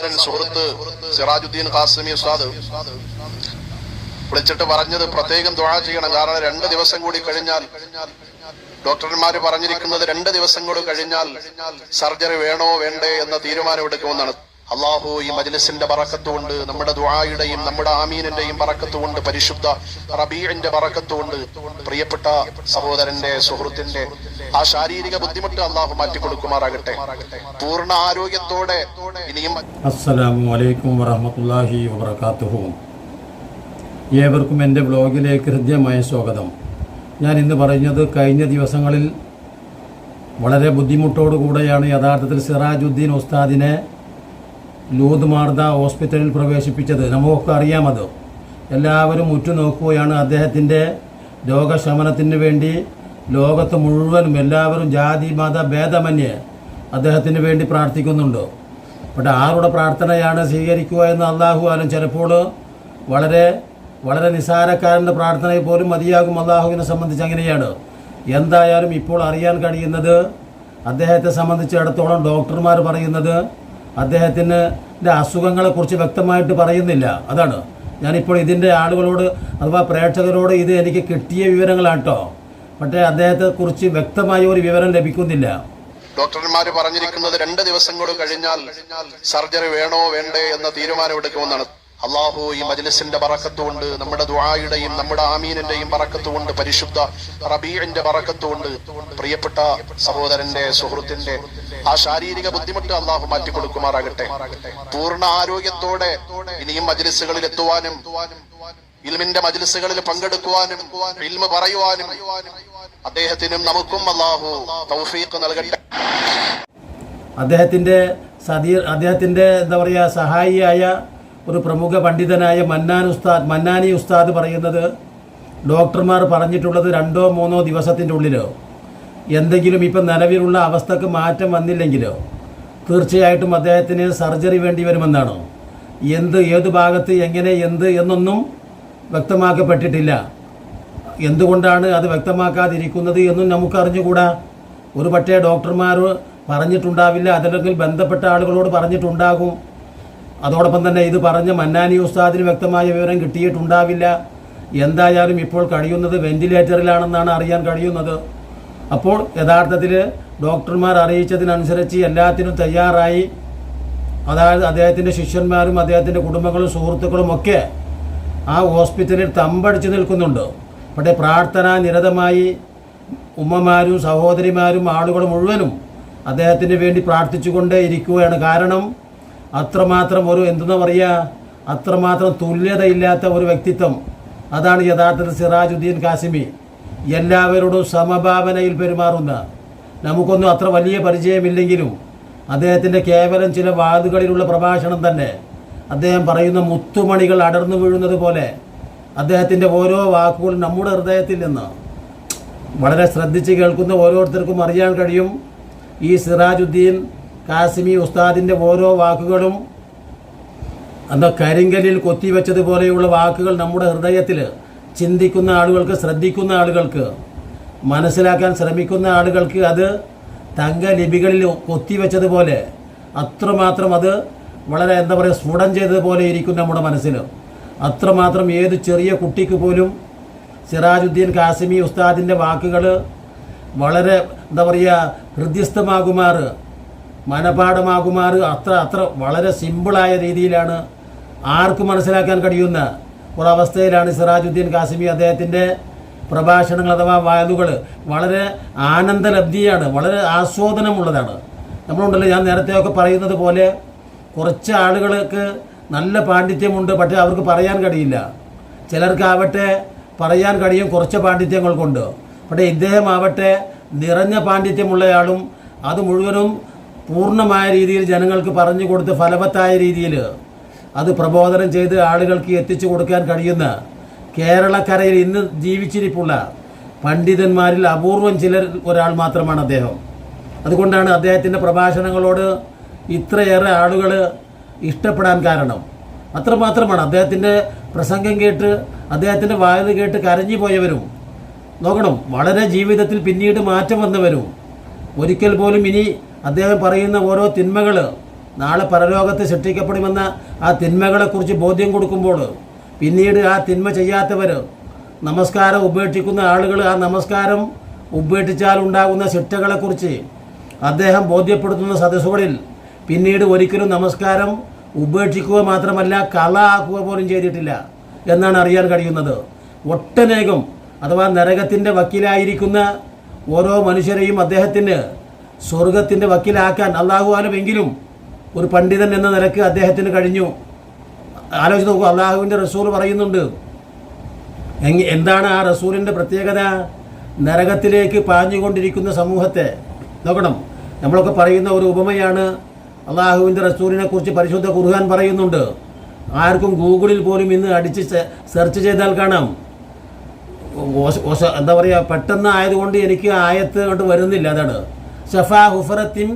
സുഹൃത്ത് സിറാജുദ്ദീൻ ഖാസിമി ഉസ്താദ്. വിളിച്ചിട്ട് പറഞ്ഞത് പ്രത്യേകം ദുആ ചെയ്യണം. കാരണം രണ്ട് ദിവസം കൂടി കഴിഞ്ഞാൽ ഡോക്ടർമാർ പറഞ്ഞിരിക്കുന്നത് രണ്ട് ദിവസം കൂടി കഴിഞ്ഞാൽ സർജറി വേണോ വേണ്ടേ എന്ന തീരുമാനം എടുക്കുമെന്നാണ്. അള്ളാഹു ഈ മജ്ലിസിന്റെ പറക്കത്തുകൊണ്ട് നമ്മുടെ ദുആയുടെയും നമ്മുടെ ആമീനിന്റെയും പറക്കത്തുകൊണ്ട് പരിശുദ്ധ റബീഇന്റെ പറക്കത്തുകൊണ്ട് പ്രിയപ്പെട്ട സഹോദരന്റെ സുഹൃത്തിന്റെ ആ ശാരീരിക ബുദ്ധിമുട്ട് അള്ളാഹു മാറ്റി കൊടുക്കുമാറാകട്ടെ പൂർണ ആരോഗ്യത്തോടെ ഇനിയും അലൈക്കും വറഹമത്തല്ലാഹി ഏവർക്കും എന്റെ ബ്ലോഗിലേക്ക് ഹൃദ്യമായ സ്വാഗതം. ഞാൻ ഇന്ന് പറഞ്ഞത് കഴിഞ്ഞ ദിവസങ്ങളിൽ വളരെ ബുദ്ധിമുട്ടോടുകൂടെയാണ് യഥാർത്ഥത്തിൽ സിറാജുദ്ദീൻ ഉസ്താദിനെ ലൂദ് മാർദ ഹോസ്പിറ്റലിൽ പ്രവേശിപ്പിച്ചത്. നമുക്കൊക്കെ അറിയാമത് എല്ലാവരും ഉറ്റുനോക്കുകയാണ് അദ്ദേഹത്തിന്റെ രോഗശമനത്തിന് വേണ്ടി. ലോകത്ത് മുഴുവനും എല്ലാവരും ജാതി മത ഭേദമന്യേ അദ്ദേഹത്തിന് വേണ്ടി പ്രാർത്ഥിക്കുന്നുണ്ട്. പക്ഷെ ആരുടെ പ്രാർത്ഥനയാണ് സ്വീകരിക്കുക എന്ന് അള്ളാഹു ആലും ചിലപ്പോൾ വളരെ വളരെ നിസാരക്കാരന്റെ പ്രാർത്ഥനയെ പോലും മതിയാകും അള്ളാഹുവിനെ സംബന്ധിച്ച് അങ്ങനെയാണ്. എന്തായാലും ഇപ്പോൾ അറിയാൻ കഴിയുന്നത് അദ്ദേഹത്തെ സംബന്ധിച്ചിടത്തോളം ഡോക്ടർമാർ പറയുന്നത് അദ്ദേഹത്തിന് അസുഖങ്ങളെക്കുറിച്ച് വ്യക്തമായിട്ട് പറയുന്നില്ല. അതാണ്. ഞാനിപ്പോൾ ഇതിന്റെ ആളുകളോട് അഥവാ പ്രേക്ഷകരോട് ഇത് എനിക്ക് കിട്ടിയ വിവരങ്ങളാട്ടോ. പക്ഷേ അദ്ദേഹത്തെക്കുറിച്ച് വ്യക്തമായ ഒരു വിവരം ലഭിക്കുന്നില്ല. ഡോക്ടർമാർ പറഞ്ഞിരിക്കുന്നത് രണ്ട് ദിവസം കൂടെ കഴിഞ്ഞാൽ സർജറി വേണോ വേണ്ടേ എന്ന തീരുമാനം എടുക്കുമെന്നാണ് അള്ളാഹു ഈ മജ്ലിസിന്റെ പറക്കത്തുകൊണ്ട് നമ്മുടെ ദുആയുടെയും നമ്മുടെ ആമീനിന്റെയും പറക്കത്തുകൊണ്ട് പരിശുദ്ധ റബീഇന്റെ പറക്കത്തുകൊണ്ട് പ്രിയപ്പെട്ട സഹോദരന്റെ സുഹൃത്തിന്റെ ആ ശാരീരിക ബുദ്ധിമുട്ട് അള്ളാഹു മാറ്റി കൊടുക്കുമാറാകട്ടെ പൂർണ ആരോഗ്യത്തോടെ ഇനിയും മജ്ലിസുകളിൽ എത്തുവാനും ഇൽമിന്റെ മജ്ലിസുകളിൽ പങ്കെടുക്കുവാനും ഇൽമ പറയുവാനും അദ്ദേഹത്തിനും നമുക്കും അള്ളാഹു തൗഫീഖ് നൽകട്ടെ. അദ്ദേഹത്തിന്റെ സതീർ അദ്ദേഹത്തിന്റെ എന്താ പറയുക സഹായിയായ ഒരു പ്രമുഖ പണ്ഡിതനായ മന്നാൻ ഉസ്താദ് മന്നാനി ഉസ്താദ് പറയുന്നത് ഡോക്ടർമാർ പറഞ്ഞിട്ടുള്ളത് രണ്ടോ മൂന്നോ ദിവസത്തിന്റെ ഉള്ളിലോ. എന്തെങ്കിലും ഇപ്പം നിലവിലുള്ള അവസ്ഥക്ക് മാറ്റം വന്നില്ലെങ്കിലോ തീർച്ചയായിട്ടും അദ്ദേഹത്തിന് സർജറി വേണ്ടി വരുമെന്നാണ്? എന്ത് ഏത് ഭാഗത്ത് എങ്ങനെ എന്ത് എന്നൊന്നും വ്യക്തമാക്കപ്പെട്ടിട്ടില്ല. എന്തുകൊണ്ടാണ് അത് വ്യക്തമാക്കാതിരിക്കുന്നത് എന്നും നമുക്ക് അറിഞ്ഞുകൂടാ ഒരു പക്ഷേ ഡോക്ടർമാർ പറഞ്ഞിട്ടുണ്ടാവില്ല അതല്ലെങ്കിൽ ബന്ധപ്പെട്ട ആളുകളോട് പറഞ്ഞിട്ടുണ്ടാകും. അതോടൊപ്പം തന്നെ ഇത് പറഞ്ഞ മന്നാനി ഉസ്താദിന് വ്യക്തമായ വിവരം കിട്ടിയിട്ടുണ്ടാവില്ല. എന്തായാലും ഇപ്പോൾ കഴിയുന്നത് വെന്റിലേറ്ററിലാണെന്നാണ് അറിയാൻ കഴിയുന്നത്. അപ്പോൾ യഥാർത്ഥത്തിൽ ഡോക്ടർമാർ അറിയിച്ചതിനനുസരിച്ച് എല്ലാത്തിനും തയ്യാറായി. അതായത് അദ്ദേഹത്തിന്റെ ശിഷ്യന്മാരും അദ്ദേഹത്തിന്റെ കുടുംബങ്ങളും സുഹൃത്തുക്കളും ഒക്കെ ആ ഹോസ്പിറ്റലിൽ തമ്പടിച്ച് നിൽക്കുന്നുണ്ട്. പക്ഷേ പ്രാർത്ഥന നിരതമായി ഉമ്മമാരും സഹോദരിമാരും ആളുകൾ മുഴുവനും അദ്ദേഹത്തിന് വേണ്ടി പ്രാർത്ഥിച്ചുകൊണ്ടേ ഇരിക്കുകയാണ്. കാരണം അത്രമാത്രം ഒരു എന്തെന്ന് പറയുക അത്രമാത്രം തുല്യതയില്ലാത്ത ഒരു വ്യക്തിത്വം. അതാണ് യഥാർത്ഥത്തിൽ സിറാജുദ്ദീൻ കാസിമി എല്ലാവരോടും സമഭാവനയിൽ പെരുമാറുന്ന. നമുക്കൊന്നും അത്ര വലിയ പരിചയമില്ലെങ്കിലും അദ്ദേഹത്തിന്റെ കേവലം ചില വാതുകളിലുള്ള പ്രഭാഷണം തന്നെ അദ്ദേഹം പറയുന്ന മുത്തുമണികൾ അടർന്നു വീഴുന്നത് പോലെ അദ്ദേഹത്തിന്റെ ഓരോ വാക്കുകളും നമ്മുടെ ഹൃദയത്തിൽ നിന്ന് വളരെ ശ്രദ്ധിച്ച് കേൾക്കുന്ന ഓരോരുത്തർക്കും അറിയാൻ കഴിയും ഈ സിറാജുദ്ദീൻ കാസിമി ഉസ്താദിന്റെ ഓരോ വാക്കുകളും അന്ന് കരിങ്കലിൽ കൊത്തിവെച്ചതുപോലെയുള്ള വാക്കുകൾ നമ്മുടെ ഹൃദയത്തിൽ ചിന്തിക്കുന്ന ആളുകൾക്ക് ശ്രദ്ധിക്കുന്ന ആളുകൾക്ക് മനസ്സിലാക്കാൻ ശ്രമിക്കുന്ന ആളുകൾക്ക് അത് തങ്ക ലിപികളിൽ കൊത്തിവെച്ചതുപോലെ അത്രമാത്രം അത് വളരെ എന്താ പറയുക സ്ഫുടം ചെയ്തതുപോലെ ഇരിക്കും നമ്മുടെ മനസ്സിൽ അത്രമാത്രം ഏത് ചെറിയ കുട്ടിക്ക് പോലും സിറാജുദ്ദീൻ കാസിമി ഉസ്താദിന്റെ വാക്കുകൾ വളരെ എന്താ പറയുക ഹൃദ്യസ്ഥമാകുമാർ മനപാഠമാകുമാർ അത്ര അത്ര വളരെ സിമ്പിളായ രീതിയിലാണ് ആർക്കും മനസ്സിലാക്കാൻ കഴിയുന്ന ഒരവസ്ഥയിലാണ് സിറാജുദ്ദീൻ കാസിമി അദ്ദേഹത്തിന്റെ പ്രഭാഷണങ്ങൾ അഥവാ വാതുകൾ വളരെ ആനന്ദലബ്ധിയാണ് വളരെ ആസ്വാദനമുള്ളതാണ്. നമ്മളുണ്ടല്ലോ ഞാൻ നേരത്തെയൊക്കെ പറയുന്നത് പോലെ കുറച്ച് ആളുകൾക്ക് നല്ല പാണ്ഡിത്യമുണ്ട് പക്ഷേ അവർക്ക് പറയാൻ കഴിയില്ല. ചിലർക്കാവട്ടെ പറയാൻ കഴിയും കുറച്ച് പാണ്ഡിത്യങ്ങൾ കൊണ്ട്. പക്ഷേ ഇദ്ദേഹം ആവട്ടെ നിറഞ്ഞ പാണ്ഡിത്യമുള്ളയാളും അത് മുഴുവനും പൂർണമായ രീതിയിൽ ജനങ്ങൾക്ക് പറഞ്ഞു കൊടുത്ത് ഫലവത്തായ രീതിയിൽ അത് പ്രബോധനം ചെയ്ത് ആളുകൾക്ക് എത്തിച്ചു കൊടുക്കാൻ കഴിയുന്ന കേരളക്കരയിൽ ഇന്ന് ജീവിച്ചിരിപ്പുള്ള പണ്ഡിതന്മാരിൽ അപൂർവം ചിലർ ഒരാൾ മാത്രമാണ് അദ്ദേഹം. അതുകൊണ്ടാണ് അദ്ദേഹത്തിന്റെ പ്രഭാഷണങ്ങളോട് ഇത്രയേറെ ആളുകൾ ഇഷ്ടപ്പെടാൻ കാരണം. അത്രമാത്രമാണ് അദ്ദേഹത്തിന്റെ പ്രസംഗം കേട്ട് അദ്ദേഹത്തിന്റെ വായന കേട്ട് കരഞ്ഞു പോയവരും നോക്കണം വളരെ ജീവിതത്തിൽ പിന്നീട് മാറ്റം വന്നവരും ഒരിക്കൽ പോലും ഇനി അദ്ദേഹം പറയുന്ന ഓരോ തിന്മകൾ നാളെ പരലോകത്ത് സൃഷ്ടിക്കപ്പെടുമെന്ന ആ തിന്മകളെക്കുറിച്ച് ബോധ്യം കൊടുക്കുമ്പോൾ പിന്നീട് ആ തിന്മ ചെയ്യാത്തവർ നമസ്കാരം ഉപേക്ഷിക്കുന്ന ആളുകൾ ആ നമസ്കാരം ഉപേക്ഷിച്ചാൽ ഉണ്ടാകുന്ന ശിക്ഷകളെക്കുറിച്ച് അദ്ദേഹം ബോധ്യപ്പെടുത്തുന്ന സദസ്സുകളിൽ പിന്നീട് ഒരിക്കലും നമസ്കാരം ഉപേക്ഷിക്കുക മാത്രമല്ല കള ആക്കുക പോലും ചെയ്തിട്ടില്ല എന്നാണ് അറിയാൻ കഴിയുന്നത്. ഒട്ടനേകം അഥവാ നരകത്തിന്റെ വക്കീലായിരിക്കുന്ന ഓരോ മനുഷ്യരെയും അദ്ദേഹത്തിന് സ്വർഗത്തിന്റെ വക്കീലാക്കാൻ അള്ളാഹുവാനുമെങ്കിലും ഒരു പണ്ഡിതൻ എന്ന നിലയ്ക്ക് അദ്ദേഹത്തിന് കഴിഞ്ഞു. ആലോചിച്ച് നോക്കൂ അള്ളാഹുവിന്റെ റസൂൽ പറയുന്നുണ്ട് എന്താണ് ആ റസൂലിന്റെ പ്രത്യേകത? നരകത്തിലേക്ക് പാഞ്ഞുകൊണ്ടിരിക്കുന്ന സമൂഹത്തെ നോക്കണം. നമ്മളൊക്കെ പറയുന്ന ഒരു ഉപമയാണ് അള്ളാഹുവിന്റെ റസൂലിനെ കുറിച്ച് പരിശുദ്ധ കുർഹാൻ പറയുന്നുണ്ട്. ആർക്കും ഗൂഗിളിൽ പോലും ഇന്ന് അടിച്ച് സെർച്ച് ചെയ്താൽ കാണാം. എന്താ പറയുക പെട്ടെന്ന് ആയതുകൊണ്ട് എനിക്ക് ആയത്ത് കൊണ്ട് വരുന്നില്ല അതാണ്. ഷഫാ ഹുഫറത്തിൻ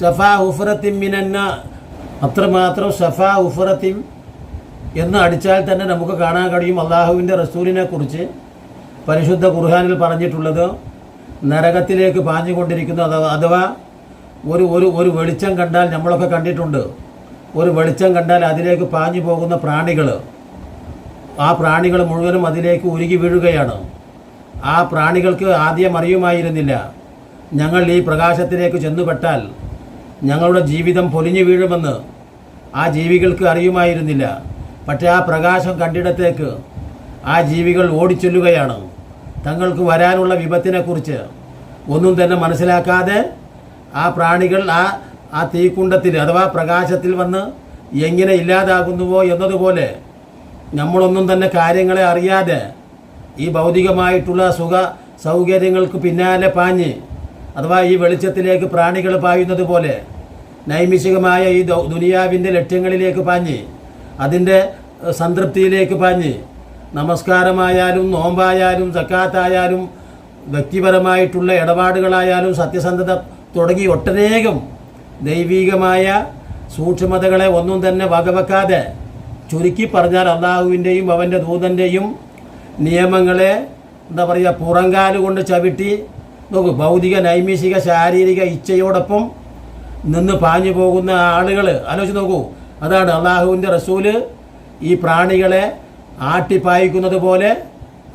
ഷഫാ ഹുഫറത്തിൻ മിനന്ന അത്രമാത്രം ഷഫാ ഹുഫറത്തിൻ എന്ന് അടിച്ചാൽ തന്നെ നമുക്ക് കാണാൻ കഴിയും അള്ളാഹുവിന്റെ റസൂലിനെ കുറിച്ച് പരിശുദ്ധ ഖുർഹാനിൽ പറഞ്ഞിട്ടുള്ളത്. നരകത്തിലേക്ക് പാഞ്ഞുകൊണ്ടിരിക്കുന്നു അഥവാ ഒരു ഒരു ഒരു വെളിച്ചം കണ്ടാൽ നമ്മളൊക്കെ കണ്ടിട്ടുണ്ട്. ഒരു വെളിച്ചം കണ്ടാൽ അതിലേക്ക് പാഞ്ഞു പോകുന്ന പ്രാണികൾ ആ പ്രാണികൾ മുഴുവനും അതിലേക്ക് ഉരുകി വീഴുകയാണ്. ആ പ്രാണികൾക്ക് ആദ്യം അറിയുമായിരുന്നില്ല. ഞങ്ങൾ ഈ പ്രകാശത്തിലേക്ക് ചെന്നുപെട്ടാൽ ഞങ്ങളുടെ ജീവിതം പൊലിഞ്ഞു വീഴുമെന്ന് ആ ജീവികൾക്ക് അറിയുമായിരുന്നില്ല. പക്ഷേ ആ പ്രകാശം കണ്ടിടത്തേക്ക് ആ ജീവികൾ ഓടിച്ചൊല്ലുകയാണ്. തങ്ങൾക്ക് വരാനുള്ള വിപത്തിനെക്കുറിച്ച് ഒന്നും തന്നെ മനസ്സിലാക്കാതെ ആ പ്രാണികൾ ആ ആ തീക്കുണ്ടത്തിൽ അഥവാ പ്രകാശത്തിൽ വന്ന് എങ്ങനെ ഇല്ലാതാകുന്നുവോ എന്നതുപോലെ നമ്മളൊന്നും തന്നെ കാര്യങ്ങളെ അറിയാതെ ഈ ഭൗതികമായിട്ടുള്ള സുഖ സൗകര്യങ്ങൾക്ക് പിന്നാലെ പാഞ്ഞ് അഥവാ ഈ വെളിച്ചത്തിലേക്ക് പ്രാണികൾ പായുന്നത് പോലെ നൈമിഷികമായ ഈ ദുനിയാവിന്റെ ലക്ഷ്യങ്ങളിലേക്ക് പാഞ്ഞ് അതിന്റെ സംതൃപ്തിയിലേക്ക് പാഞ്ഞ് നമസ്കാരമായാലും നോമ്പായാലും സക്കാത്തായാലും വ്യക്തിപരമായിട്ടുള്ള ഇടപാടുകളായാലും സത്യസന്ധത തുടങ്ങി ഒട്ടനേകം ദൈവീകമായ സൂക്ഷ്മതകളെ ഒന്നും തന്നെ വകവെക്കാതെ ചുരുക്കി പറഞ്ഞാൽ അള്ളാഹുവിന്റെയും അവന്റെ ദൂതന്റെയും നിയമങ്ങളെ എന്താ പറയുക പുറങ്കാൽ കൊണ്ട് ചവിട്ടി നോക്കൂ ഭൗതിക നൈമിഷിക ശാരീരിക ഇച്ഛയോടൊപ്പം നിന്ന് പാഞ്ഞു പോകുന്ന ആളുകൾ ആലോചിച്ച് നോക്കൂ അതാണ് അള്ളാഹുവിന്റെ റസൂൽ ഈ പ്രാണികളെ ആട്ടിപ്പായിക്കുന്നത് പോലെ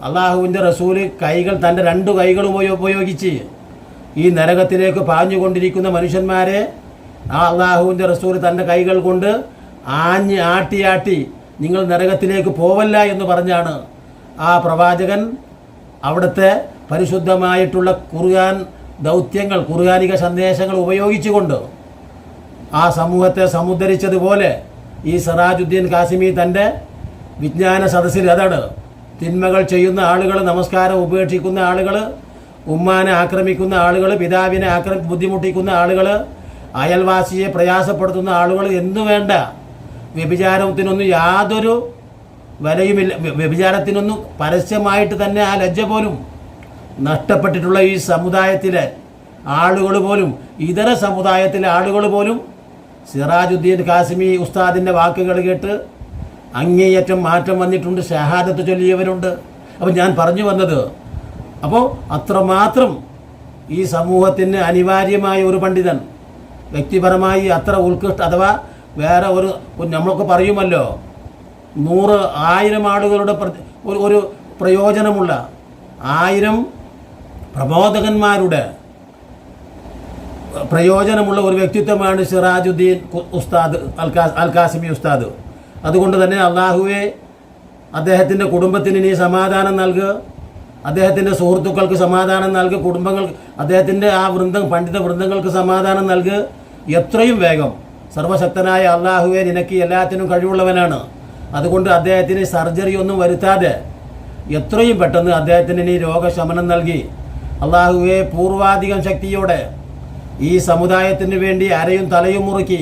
അള്ളാഹുവിന്റെ റസൂൽ കൈകൾ തന്റെ രണ്ട് കൈകൾ ഉപയോഗിച്ച് ഈ നരകത്തിലേക്ക് പാഞ്ഞുകൊണ്ടിരിക്കുന്ന മനുഷ്യന്മാരെ ആ അള്ളാഹുവിന്റെ റസൂൽ തന്റെ കൈകൾ കൊണ്ട് ആഞ്ഞ് ആട്ടി ആട്ടി നിങ്ങൾ നരകത്തിലേക്ക് പോവല്ല എന്ന് പറഞ്ഞാണ് ആ പ്രവാചകൻ അവിടുത്തെ പരിശുദ്ധമായിട്ടുള്ള കുറുകാൻ ദൗത്യങ്ങൾ കുറുകാനിക സന്ദേശങ്ങൾ ഉപയോഗിച്ചുകൊണ്ട് ആ സമൂഹത്തെ സമുദ്ധരിച്ചതുപോലെ ഈ സിറാജുദ്ദീൻ കാസിമി തന്റെ വിജ്ഞാന സദസ്സിൽ അതാണ് തിന്മകൾ ചെയ്യുന്ന ആളുകൾ നമസ്കാരം ഉപേക്ഷിക്കുന്ന ആളുകൾ ഉമ്മാനെ ആക്രമിക്കുന്ന ആളുകൾ പിതാവിനെ ആക്രമി ബുദ്ധിമുട്ടിക്കുന്ന ആളുകൾ അയൽവാസിയെ പ്രയാസപ്പെടുത്തുന്ന ആളുകൾ എന്നു വേണ്ട വ്യഭിചാരത്തിനൊന്നും യാതൊരു വിലയുമില്ല. വ്യ- വ്യഭിചാരത്തിനൊന്നും പരസ്യമായിട്ട് തന്നെ ആ ലജ്ജ പോലും നഷ്ടപ്പെട്ടിട്ടുള്ള ഈ സമുദായത്തിലെ ആളുകൾ പോലും ഇതര സമുദായത്തിലെ ആളുകൾ പോലും സിറാജുദ്ദീൻ കാസിമി ഉസ്താദിന്റെ വാക്കുകൾ കേട്ട് അങ്ങേയറ്റം മാറ്റം വന്നിട്ടുണ്ട് ഷഹാദത്ത് ചൊല്ലിയവരുണ്ട്. അപ്പം ഞാൻ പറഞ്ഞു വന്നത് അപ്പോൾ അത്രമാത്രം ഈ സമൂഹത്തിന് അനിവാര്യമായ ഒരു പണ്ഡിതൻ വ്യക്തിപരമായി അത്ര ഉത്കൃഷ്ട അഥവാ വേറെ ഒരു നമ്മളൊക്കെ പറയുമല്ലോ നൂറ് ആയിരം ആളുകളുടെ ഒരു പ്രയോജനമുള്ള ആയിരം പ്രബോധകന്മാരുടെ പ്രയോജനമുള്ള ഒരു വ്യക്തിത്വമാണ് സിറാജുദ്ദീൻ ഉസ്താദ് അൽകാ അൽകാസിമി ഉസ്താദ്. അതുകൊണ്ട് തന്നെ അള്ളാഹുവെ അദ്ദേഹത്തിന്റെ കുടുംബത്തിന് നീ സമാധാനം നൽകുക. അദ്ദേഹത്തിന്റെ സുഹൃത്തുക്കൾക്ക് സമാധാനം നൽകുക. കുടുംബങ്ങൾ അദ്ദേഹത്തിന്റെ ആ വൃന്ദം പണ്ഡിത വൃന്ദങ്ങൾക്ക് സമാധാനം നൽകുക. എത്രയും വേഗം. സർവശക്തനായ അള്ളാഹുവെ നിനക്ക് എല്ലാത്തിനും കഴിവുള്ളവനാണ്. അതുകൊണ്ട് അദ്ദേഹത്തിന് സർജറി ഒന്നും വരുത്താതെ എത്രയും പെട്ടെന്ന് അദ്ദേഹത്തിന് ഇനി രോഗശമനം നൽകി. അള്ളാഹുവെ പൂർവാധികം ശക്തിയോടെ ഈ സമുദായത്തിന് വേണ്ടി അരയും തലയും മുറുക്കി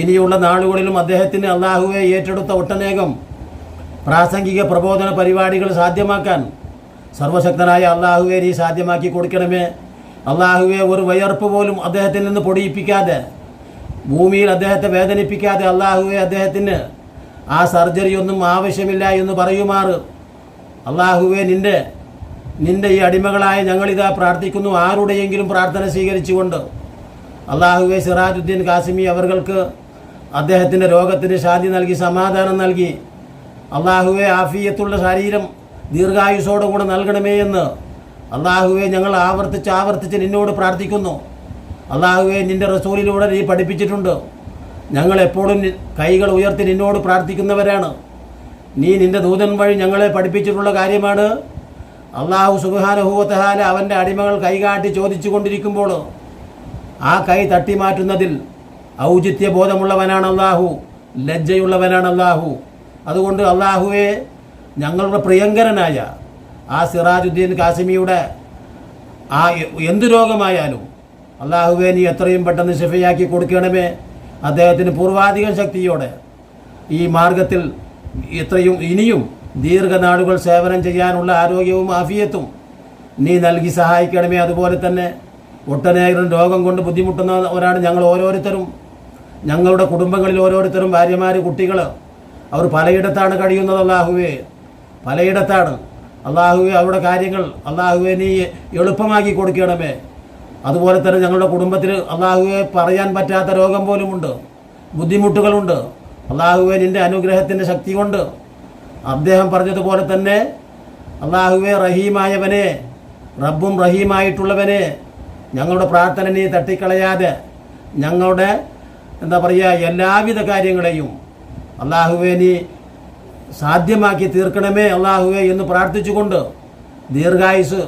ഇനിയുള്ള നാളുകളിലും അദ്ദേഹത്തിന് അള്ളാഹുവെ ഏറ്റെടുത്ത ഒട്ടനേകം പ്രാസംഗിക പ്രബോധന പരിപാടികൾ സാധ്യമാക്കാൻ സർവശക്തനായ അള്ളാഹുവെ നീ സാധ്യമാക്കി കൊടുക്കണമേ. അള്ളാഹുവെ ഒരു വയർപ്പ് പോലും അദ്ദേഹത്തിൽ നിന്ന് പൊടിയിപ്പിക്കാതെ ഭൂമിയിൽ അദ്ദേഹത്തെ വേദനിപ്പിക്കാതെ അള്ളാഹുവെ അദ്ദേഹത്തിന് ആ സർജറി ഒന്നും ആവശ്യമില്ല എന്ന് പറയുമാറ്. അള്ളാഹുവെ നിന്റെ നിന്റെ ഈ അടിമകളായ ഞങ്ങളിതാ പ്രാർത്ഥിക്കുന്നു. ആരുടെയെങ്കിലും പ്രാർത്ഥന സ്വീകരിച്ചുകൊണ്ട് അള്ളാഹുവെ സിറാജുദ്ദീൻ കാസിമി അവർക്ക് അദ്ദേഹത്തിന്റെ രോഗത്തിന് ശാന്തി നൽകി സമാധാനം നൽകി. അള്ളാഹുവെ ആഫിയത്തുള്ള ശരീരം ദീർഘായുസോടുകൂടെ നൽകണമേ എന്ന് അള്ളാഹുവെ ഞങ്ങൾ ആവർത്തിച്ച് ആവർത്തിച്ച് നിന്നോട് പ്രാർത്ഥിക്കുന്നു. അള്ളാഹുവെ നിന്റെ റസൂലിലൂടെ നീ പഠിപ്പിച്ചിട്ടുണ്ട്. ഞങ്ങൾ എപ്പോഴും കൈകൾ ഉയർത്തി നിന്നോട് പ്രാർത്ഥിക്കുന്നവരാണ്. നീ നിന്റെ ദൂതൻ വഴി ഞങ്ങളെ പഠിപ്പിച്ചിട്ടുള്ള കാര്യമാണ്. അള്ളാഹു സുബാനുഭൂത്തഹാല അവന്റെ അടിമകൾ കൈകാട്ടി ചോദിച്ചു കൊണ്ടിരിക്കുമ്പോൾ ആ കൈ തട്ടി മാറ്റുന്നതിൽ ഔചിത്യ ബോധമുള്ളവനാണ് അള്ളാഹു ലജ്ജയുള്ളവനാണ് അള്ളാഹു അതുകൊണ്ട് അള്ളാഹുവെ ഞങ്ങളുടെ പ്രിയങ്കരനായ ആ സിറാജുദ്ദീൻ കാസിമിയുടെ ആ എന്ത് രോഗമായാലും അള്ളാഹുവെ നീ എത്രയും പെട്ടെന്ന് ശിഫയാക്കി കൊടുക്കണമേ. അദ്ദേഹത്തിന് പൂർവാധികം ശക്തിയോടെ ഈ മാർഗത്തിൽ ഇത്രയും ഇനിയും ദീർഘനാളുകൾ സേവനം ചെയ്യാനുള്ള ആരോഗ്യവും ആഫിയത്തും നീ നൽകി സഹായിക്കണമേ. അതുപോലെ തന്നെ ഒട്ടനേകം രോഗം കൊണ്ട് ബുദ്ധിമുട്ടുന്നവരാണ് ഞങ്ങൾ ഓരോരുത്തരും ഞങ്ങളുടെ കുടുംബങ്ങളിൽ ഓരോരുത്തരും ഭാര്യമാർ കുട്ടികൾ അവർ പലയിടത്താണ് കഴിയുന്നത് അള്ളാഹുവേ. പലയിടത്താണ്. അള്ളാഹുവെ അവരുടെ കാര്യങ്ങൾ അള്ളാഹുവെ നീ എളുപ്പമാക്കി കൊടുക്കണമേ. അതുപോലെ തന്നെ ഞങ്ങളുടെ കുടുംബത്തിൽ അള്ളാഹുവെ പറയാൻ പറ്റാത്ത രോഗം പോലുമുണ്ട്. ബുദ്ധിമുട്ടുകളുണ്ട്. അള്ളാഹുവെ നിന്റെ അനുഗ്രഹത്തിന്റെ ശക്തി കൊണ്ട്. അദ്ദേഹം പറഞ്ഞതുപോലെ തന്നെ അള്ളാഹുവെ റഹീമായവനെ റബ്ബും റഹീമായിട്ടുള്ളവനെ ഞങ്ങളുടെ പ്രാർത്ഥന നീ തട്ടിക്കളയാതെ ഞങ്ങളുടെ എന്താ പറയുക എല്ലാവിധ കാര്യങ്ങളെയും അള്ളാഹുവെ നീ സാധ്യമാക്കി തീർക്കണമേ അള്ളാഹുവെ എന്ന് പ്രാർത്ഥിച്ചുകൊണ്ട് ദീർഘായുസ്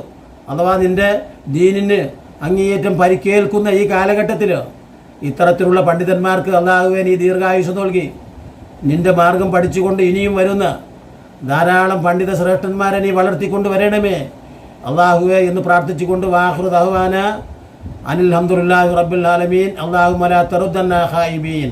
അഥവാ നിന്റെ ദീനിന് അങ്ങേയറ്റം പരിക്കേൽക്കുന്ന ഈ കാലഘട്ടത്തിൽ ഇത്തരത്തിലുള്ള പണ്ഡിതന്മാർക്ക് അള്ളാഹുവേൻ ഈ ദീർഘായുഷ നൽകി. നിന്റെ മാർഗം പഠിച്ചുകൊണ്ട് ഇനിയും വരുന്ന ധാരാളം പണ്ഡിത ശ്രേഷ്ഠന്മാരെ നീ വളർത്തിക്കൊണ്ട് വരണമേ. അള്ളാഹുവെ എന്ന് പ്രാർത്ഥിച്ചുകൊണ്ട് വാഹൃദ് അഹ്വാന അനിൽ ഹംദുല്ലാഹി റബ്ബുൽ ആലമീൻ. അള്ളാഹു മലാ തറുദ്ദന്ന ഖായിബീൻ.